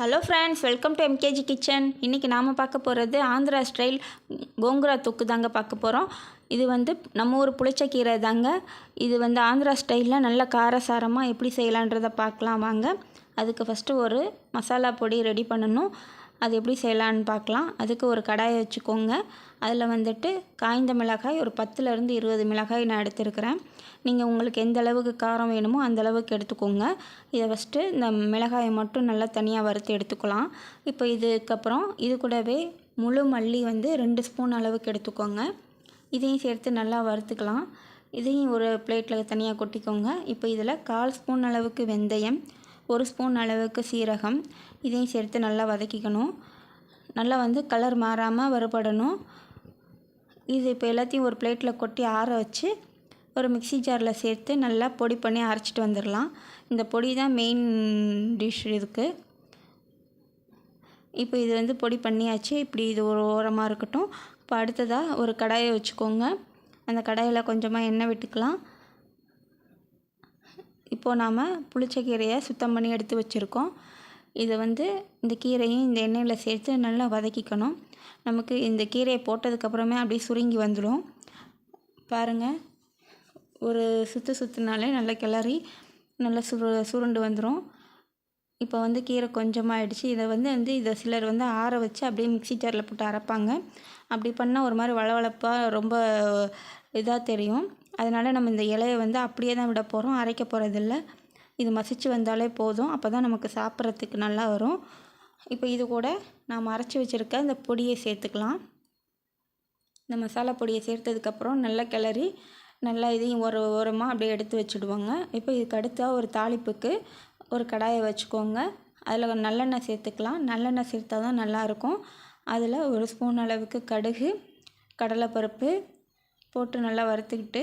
Hello friends welcome to MKG kitchen இன்றைக்கி நாம் பார்க்க போகிறது ஆந்திரா ஸ்டைல் கோங்குரா தொக்கு தாங்க பார்க்க போகிறோம் இது வந்து நம்ம ஊர் புளிச்சக்கீரை தாங்க. இது வந்து ஆந்திரா ஸ்டைலில் நல்ல காரசாரமாக எப்படி செய்யலான்றதை பார்க்கலாம் வாங்க. அதுக்கு ஃபஸ்ட்டு ஒரு மசாலா பொடி ரெடி பண்ணணும். அது எப்படி செய்யலான்னு பார்க்கலாம். அதுக்கு ஒரு கடாயை வச்சுக்கோங்க. அதில் வந்துட்டு காய்ந்த மிளகாய் ஒரு பத்துலேருந்து இருபது மிளகாய் நான் எடுத்துருக்கிறேன். நீங்கள் உங்களுக்கு எந்த அளவுக்கு காரம் வேணுமோ அந்த அளவுக்கு எடுத்துக்கோங்க. இதை ஃபஸ்ட்டு இந்த மிளகாயை மட்டும் நல்லா தனியாக வறுத்து எடுத்துக்கலாம். இப்போ இதுக்கப்புறம் இது கூடவே முழு மல்லி வந்து ரெண்டு ஸ்பூன் அளவுக்கு எடுத்துக்கோங்க. இதையும் சேர்த்து நல்லா வறுத்துக்கலாம். இதையும் ஒரு பிளேட்டில் தனியாக கொட்டிக்கோங்க. இப்போ இதில் கால் ஸ்பூன் அளவுக்கு வெந்தயம் ஒரு ஸ்பூன் அளவுக்கு சீரகம். இதையும் சேர்த்து நல்லா வதக்கிக்கணும். நல்லா வந்து கலர் மாறாமல் வறுபடணும். இது இப்போ எல்லாத்தையும் ஒரு பிளேட்டில் கொட்டி ஆற வச்சு ஒரு மிக்சி ஜாரில் சேர்த்து நல்லா பொடி பண்ணி அரைச்சிட்டு வந்துடலாம் இந்த பொடி தான் மெயின் டிஷ் இதுக்கு. இப்போ இது வந்து பொடி பண்ணியாச்சு. இப்படி இது ஒரு ஓரமாக இருக்கட்டும். இப்போ அடுத்ததாக ஒரு கடாயை வச்சுக்கோங்க. அந்த கடாயில் கொஞ்சமாக எண்ணெய் விட்டுக்கலாம். இப்போது நாம் புளிச்ச கீரையை சுத்தம் பண்ணி எடுத்து வச்சுருக்கோம். இதை வந்து இந்த கீரையும் இந்த எண்ணெயில் சேர்த்து நல்லா வதக்கிக்கணும். நமக்கு இந்த கீரையை போட்டதுக்கப்புறமே அப்படியே சுருங்கி வந்துடும் பாருங்கள் ஒரு சுற்று சுற்றுனாலே நல்லா கிளறி நல்லா சுரு சுருண்டு வந்துடும் இப்போ வந்து கீரை கொஞ்சமாக ஆயிடுச்சு இதை வந்து வந்து இதை சிலர் வந்து ஆற வச்சு அப்படியே மிக்சி ஜாரில் போட்டு அரைப்பாங்க. அப்படி பண்ணால் ஒரு மாதிரி வளவளப்பாக ரொம்ப இதாக தெரியும். அதனால் நம்ம இந்த இலையை வந்து அப்படியே தான் விட போகிறோம் அரைக்க போகிறதில்ல இது மசிச்சு வந்தாலே போதும். அப்போ தான் நமக்கு சாப்பிட்றதுக்கு நல்லா வரும். இப்போ இது கூட நாம் அரைச்சி வச்சுருக்க இந்த பொடியை சேர்த்துக்கலாம். இந்த மசாலா பொடியை சேர்த்ததுக்கப்புறம் நல்லா கிளறி நல்லா இதையும் ஒரு ஓரமாக அப்படியே எடுத்து வச்சுடுவாங்க. இப்போ இதுக்கு அடுத்தா ஒரு தாளிப்புக்கு ஒரு கடாயை வச்சுக்கோங்க. அதில் நல்லெண்ணெய் சேர்த்துக்கலாம். நல்லெண்ணெய் சேர்த்தா தான் நல்லாயிருக்கும் அதில் ஒரு ஸ்பூன் அளவுக்கு கடுகு கடலைப்பருப்பு போட்டு நல்லா வறுத்துக்கிட்டு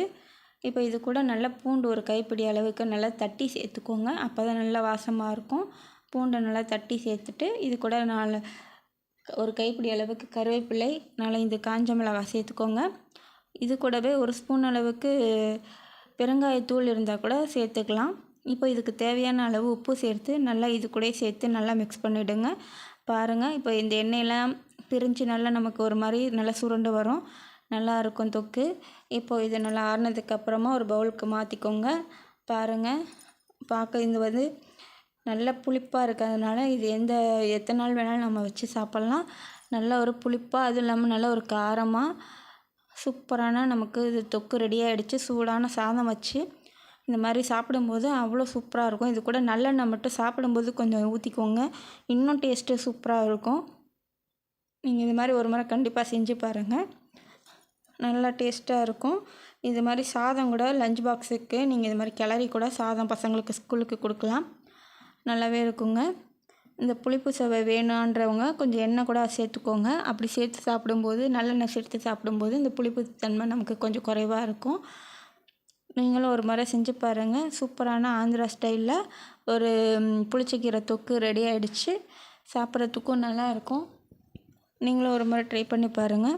இப்போ இது கூட நல்லா பூண்டு ஒரு கைப்பிடி அளவுக்கு நல்லா தட்டி சேர்த்துக்கோங்க. அப்போ தான் நல்லா வாசமாக இருக்கும். பூண்டை நல்லா தட்டி சேர்த்துட்டு இது கூட நாலு ஒரு கைப்பிடி அளவுக்கு கருவேப்பிலை நாலஞ்சு காஞ்ச மிளகா சேர்த்துக்கோங்க. இது கூடவே ஒரு ஸ்பூன் அளவுக்கு பெருங்காயத்தூள் இருந்தால் கூட சேர்த்துக்கலாம். இப்போ இதுக்கு தேவையான அளவு உப்பு சேர்த்து நல்லா இது கூட சேர்த்து நல்லா மிக்ஸ் பண்ணிவிடுங்க பாருங்கள் இப்போ இந்த எண்ணெயெல்லாம் பிரிஞ்சு நல்லா நமக்கு ஒரு மாதிரி நல்லா சுருண்டு வரும். நல்லா இருக்கும் தொக்கு. இப்போது இது நல்லா ஆறுனதுக்கப்புறமா ஒரு பவுலுக்கு மாற்றிக்கோங்க பாருங்கள் பார்க்க இது வந்து நல்ல புளிப்பாக இருக்கிறதுனால இது எந்த எத்தனை நாள் வேணாலும் நம்ம வச்சு சாப்பிட்லாம். நல்ல ஒரு புளிப்பாக அதுவும் இல்லாமல் நல்ல ஒரு காரமாக சூப்பரான நமக்கு இது தொக்கு ரெடி ஆகிடுச்சு சூடான சாதம் வச்சு இந்த மாதிரி சாப்பிடும்போது அவ்வளோ சூப்பராக இருக்கும். இது கூட நல்லெண்ணெய் மட்டும் சாப்பிடும்போது கொஞ்சம் ஊற்றிக்கோங்க இன்னும் டேஸ்ட்டு சூப்பராக இருக்கும். நீங்கள் இது மாதிரி ஒரு முறை கண்டிப்பாக செஞ்சு பாருங்கள் நல்லா டேஸ்ட்டாக இருக்கும். இது மாதிரி சாதம் கூட லஞ்ச் பாக்ஸுக்கு நீங்கள் இது மாதிரி கிளறி கூட சாதம் பசங்களுக்கு ஸ்கூலுக்கு கொடுக்கலாம். நல்லாவே இருக்குங்க. இந்த புளிப்பு சுவை வேணான்றவங்க கொஞ்சம் எண்ணெய் கூட சேர்த்துக்கோங்க. அப்படி சேர்த்து சாப்பிடும்போது நல்லெண்ணெய் சேர்த்து சாப்பிடும்போது இந்த புளிப்பு தன்மை நமக்கு கொஞ்சம் குறைவாக இருக்கும். நீங்களும் ஒரு முறை செஞ்சு பாருங்கள் சூப்பரான ஆந்திரா ஸ்டைலில் ஒரு புளிச்சக்கீரை தொக்கு ரெடி ஆகிடுச்சு சாப்பிட்றதுக்கும் நல்லாயிருக்கும் நீங்களும் ஒரு முறை ட்ரை பண்ணி பாருங்கள்